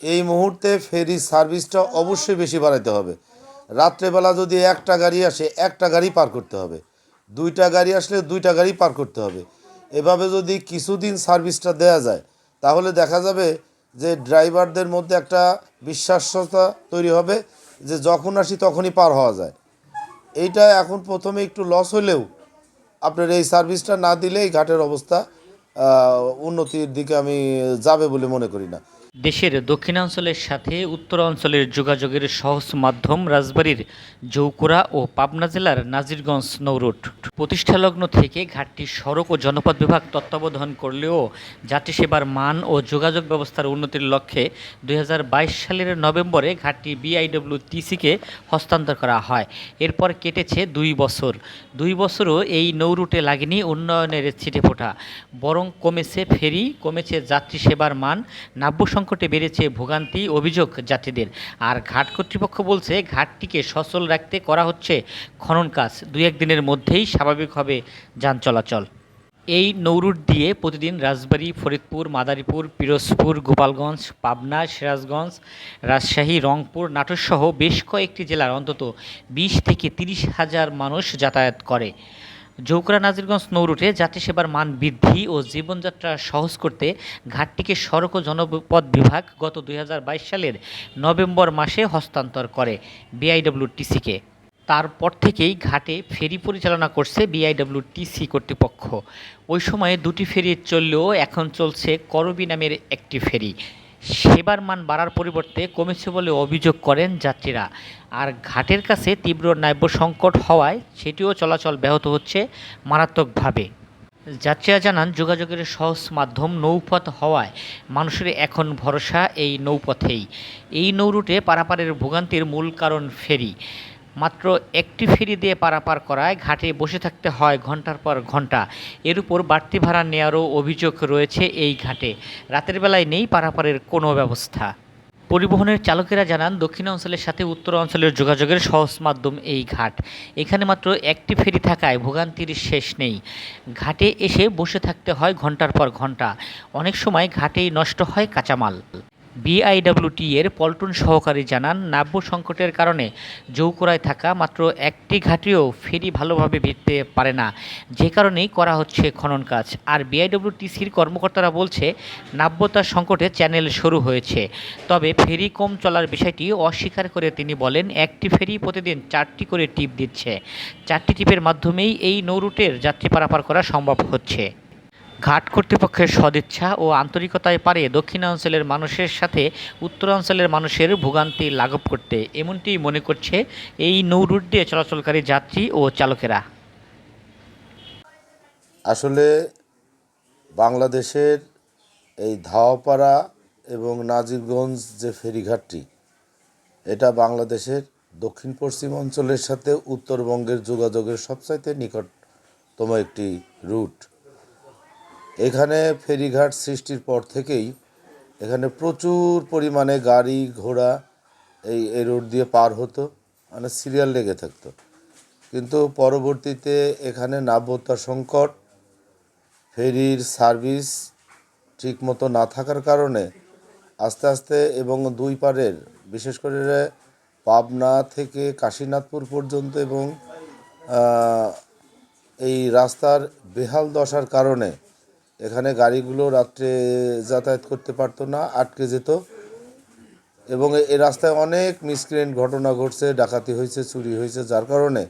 এই মুহূর্তে ফেরি সার্ভিসটা অবশ্যই বেশি বাড়াইতে হবে। রাত্রেবেলা যদি একটা গাড়ি আসে, একটা গাড়ি পার করতে হবে। দুইটা গাড়ি আসলে দুইটা গাড়ি পার করতে হবে। এভাবে যদি কিছুদিন সার্ভিসটা দেয়া যায়, তাহলে দেখা যাবে যে ড্রাইভারদের মধ্যে একটা বিশ্বাসতা তৈরি হবে যে যখন আসি তখনই পার হওয়া যায়। এইটা এখন প্রথমে একটু লস হলেও আপনার এই সার্ভিসটা না দিলে এই ঘাটের অবস্থা উন্নতির দিকে আমি যাবে বলে মনে করি না। দেশের দক্ষিণাঞ্চলের সাথে উত্তরাঞ্চলের যোগাযোগের সহজ মাধ্যম রাজবাড়ীর জৌকুড়া ও পাবনা জেলার নাজিরগঞ্জ নৌরুট প্রতিষ্ঠালগ্ন থেকে ঘাটটি সড়ক ও জনপদ বিভাগ তত্ত্বাবধান করলেও যাত্রী সেবার মান ও যোগাযোগ ব্যবস্থার উন্নতির লক্ষ্যে দুই হাজার বাইশ সালের নভেম্বরে ঘাটটি বিআইডব্লিউটিসিকে হস্তান্তর করা হয়। এরপর কেটেছে দুই বছর। দুই বছরও এই নৌরুটে লাগেনি উন্নয়নের ছিটেফোঁটা। বরং কমেছে ফেরি, কমেছে যাত্রী সেবার মান নাব্য সংকটে বেড়েছে ভোগান্তি, অভিযোগ যাত্রীদের। আর ঘাট কর্তৃপক্ষ বলছে, ঘাটটিকে সচল রাখতে করা হচ্ছে খনন কাজ। দুই একদিনের মধ্যেই স্বাভাবিক হবে যান চলাচল। এই নৌরুট দিয়ে প্রতিদিন রাজবাড়ী, ফরিদপুর, মাদারীপুর, পিরোজপুর, গোপালগঞ্জ, পাবনা, সিরাজগঞ্জ, রাজশাহী, রংপুর, নাটোরসহ বেশ কয়েকটি জেলার অন্তত বিশ থেকে তিরিশ হাজার মানুষ যাতায়াত করে। জৌকরা নাজিরগঞ্জ নৌরুটে যাত্রী সেবার মান বৃদ্ধি ও জীবনযাত্রা সহজ করতে ঘাটটিকে সড়ক ও জনপথ বিভাগ গত দুই হাজার বাইশ সালের নভেম্বর মাসে হস্তান্তর করে বিআইডব্লিউটিসিকে। তারপর থেকেই ঘাটে ফেরি পরিচালনা করছে বিআইডব্লিউটিসি কর্তৃপক্ষ। ওই সময়ে দুটি ফেরি চললেও এখন চলছে করবি নামের একটি ফেরি। সেবার মান বাড়ার পরিবর্তে কমেছে বলে অভিযোগ করেন যাত্রীরা। আর ঘাটের কাছে তীব্র নাব্য সংকট হওয়ায় সেটিও চলাচল ব্যাহত হচ্ছে মারাত্মকভাবে। যাত্রীরা জানান, যোগাযোগের সহজ মাধ্যম নৌপথ হওয়ায় মানুষের এখন ভরসা এই নৌপথেই। এই নৌরুটে পারাপারের ভোগান্তির মূল কারণ ফেরি। মাত্র একটি ফেরি দিয়ে পারাপার করায় ঘাটে বসে থাকতে হয় ঘণ্টার পর ঘণ্টা। এর উপর বাড়তি ভাড়া নেওয়ারও অভিযোগ রয়েছে এই ঘাটে। রাতের বেলায় নেই পারাপারের কোনো ব্যবস্থা। পরিবহনের চালকেরা জানান, দক্ষিণ অঞ্চলের সাথে উত্তরাঞ্চলের যোগাযোগের সহজ মাধ্যম এই ঘাট। এখানে মাত্র একটি ফেরি থাকায় ভোগান্তির শেষ নেই। ঘাটে এসে বসে থাকতে হয় ঘণ্টার পর ঘণ্টা। অনেক সময় ঘাটেই নষ্ট হয় কাঁচামাল। বিআইডব্লিউটি এর পল্টন সহকারী জানান, নাব্য সংকটের কারণে জৌকোড়ায় থাকা মাত্র একটি ঘাটিও ফেরি ভালোভাবে ভিড়তে পারে না। যে কারণেই করা হচ্ছে খনন কাজ। আর বিআইডব্লিউটিসির কর্মকর্তারা বলছে, নাব্যতার সংকটে চ্যানেল শুরু হয়েছে। তবে ফেরি কম চলার বিষয়টি অস্বীকার করে তিনি বলেন, একটি ফেরি প্রতিদিন চারটি করে টিপ দিচ্ছে। চারটি টিপের মাধ্যমেই এই নৌরুটের যাত্রী পারাপার করা সম্ভব হচ্ছে। ঘাট কর্তৃপক্ষের সদিচ্ছা ও আন্তরিকতায় পারে দক্ষিণাঞ্চলের মানুষের সাথে উত্তরাঞ্চলের মানুষের ভোগান্তি লাঘব করতে এমনটি মনে করছে এই নৌরুট দিয়ে চলাচলকারী যাত্রী ও চালকেরা। আসলে বাংলাদেশের এই ধাওয়াপাড়া এবং নাজিরগঞ্জ যে ফেরিঘাটটি, এটা বাংলাদেশের দক্ষিণ পশ্চিম অঞ্চলের সাথে উত্তরবঙ্গের যোগাযোগের সবচাইতে নিকটতম একটি রুট। এখানে ফেরিঘাট সৃষ্টির পর থেকেই এখানে প্রচুর পরিমাণে গাড়ি, ঘোড়া এই এই রোড দিয়ে পার হতো মানে সিরিয়াল লেগে থাকতো। কিন্তু পরবর্তীতে এখানে নাব্যতা সংকট, ফেরির সার্ভিস ঠিকমতো না থাকার কারণে আস্তে আস্তে এবং দুই পারের, বিশেষ করে পাবনা থেকে কাশীনাথপুর পর্যন্ত এবং এই রাস্তার বেহাল দশার কারণে এখানে গাড়িগুলো রাত্রে যাতায়াত করতে পারতো না, আটকে যেত। এবং এ- রাস্তায় অনেক মিসক্রিয়েন্ট ঘটনা ঘটছে, ডাকাতি হয়েছে, চুরি হয়েছে, যার কারণে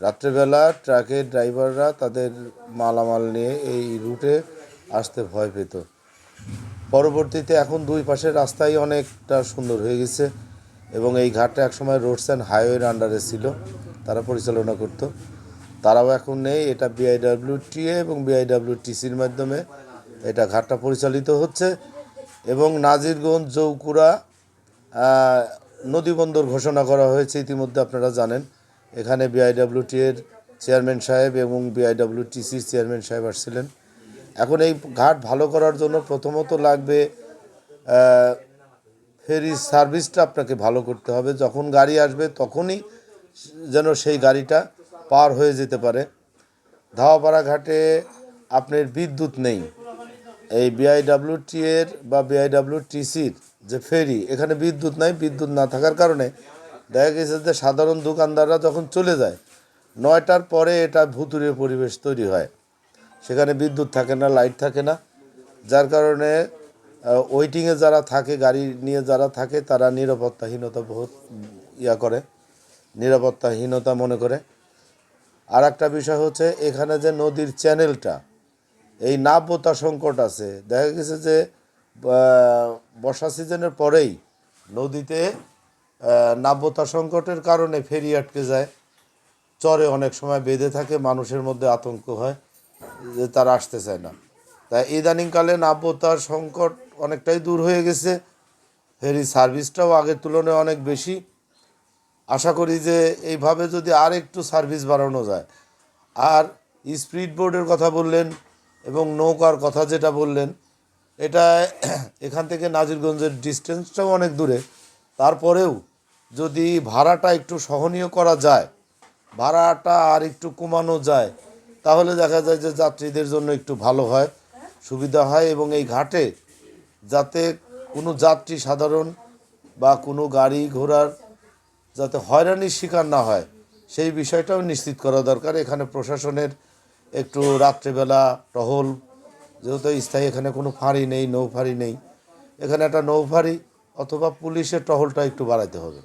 রাত্রেবেলা ট্রাকের ড্রাইভাররা তাদের মালামাল নিয়ে এই রুটে আসতে ভয় পেত। পরবর্তীতে এখন দুই পাশের রাস্তাই অনেকটা সুন্দর হয়ে গেছে এবং এই ঘাটটা একসময় রোডস অ্যান্ড হাইওয়ের আন্ডারে ছিল, তারা পরিচালনা করত। তারাও এখন নেই, এটা বিআইডব্লিউটিএ এবং বিআইডব্লিউটিসির মাধ্যমে এটা ঘাটটা পরিচালিত হচ্ছে এবং নাজিরগঞ্জ জৌকুড়া নদীবন্দর ঘোষণা করা হয়েছে ইতিমধ্যে আপনারা জানেন। এখানে বিআইডব্লিউটি এর চেয়ারম্যান সাহেব এবং বিআইডব্লিউটিসির চেয়ারম্যান সাহেব আসছিলেন। এখন এই ঘাট ভালো করার জন্য প্রথমত লাগবে ফেরি সার্ভিসটা আপনাকে ভালো করতে হবে। যখন গাড়ি আসবে তখনই যেন সেই গাড়িটা পার হয়ে যেতে পারে। ধাওয়াপাড়া ঘাটে আপনার বিদ্যুৎ নেই। এই বিআইডব্লিউটি এর বা বিআইডব্লিউটিসির যে ফেরি, এখানে বিদ্যুৎ নাই, বিদ্যুৎ না থাকার কারণে দেখা গেছে যে সাধারণ দোকানদাররা যখন চলে যায়, নয়টার পরে এটা ভুতুরে পরিবেশ তৈরি হয়। সেখানে বিদ্যুৎ থাকে না, লাইট থাকে না। যার কারণে ওয়েটিংয়ে যারা থাকে, গাড়ি নিয়ে যারা থাকে, তারা নিরাপত্তাহীনতা বহুত ইয়া করে, নিরাপত্তাহীনতা মনে করে। আর একটা বিষয় হচ্ছে, এখানে যে নদীর চ্যানেলটা, এই নাব্যতা সংকট আছে। দেখা গেছে যে বর্ষা সিজনের পরেই নদীতে নাব্যতা সংকটের কারণে ফেরি আটকে যায়। চরে অনেক সময় বেঁধে থাকে, মানুষের মধ্যে আতঙ্ক হয়, যে তারা আসতে চায় না। তাই ইদানিংকালে নাব্যতার সংকট অনেকটাই দূর হয়ে গেছে। ফেরি সার্ভিসটাও আগের তুলনায় অনেক বেশি। আশা করি যে এইভাবে যদি আর একটু সার্ভিস বাড়ানো যায়। আর স্পিড বোর্ডের কথা বললেন এবং নৌকার কথা যেটা বললেন, এটা এখান থেকে নাজিরগঞ্জের ডিস্টেন্সটাও অনেক দূরে। তারপরেও যদি ভাড়াটা একটু সহনীয় করা যায়, ভাড়াটা আর একটু কমানো যায়, তাহলে দেখা যায় যে যাত্রীদের জন্য একটু ভালো হয়, সুবিধা হয় এবং এই ঘাটে যাতে কোনো যাত্রী সাধারণ বা কোনো গাড়ি ঘোড়ার যাতে হয়রানির শিকার না হয়, সেই বিষয়টাও নিশ্চিত করা দরকার। এখানে প্রশাসনের একটু রাত্রেবেলা টহল, যেহেতু স্থায়ী এখানে কোনো ফাঁড়ি নেই নৌ ফাঁড়ি নেই। এখানে একটা নৌ ফাঁড়ি অথবা পুলিশের টহলটা একটু বাড়াইতে হবে।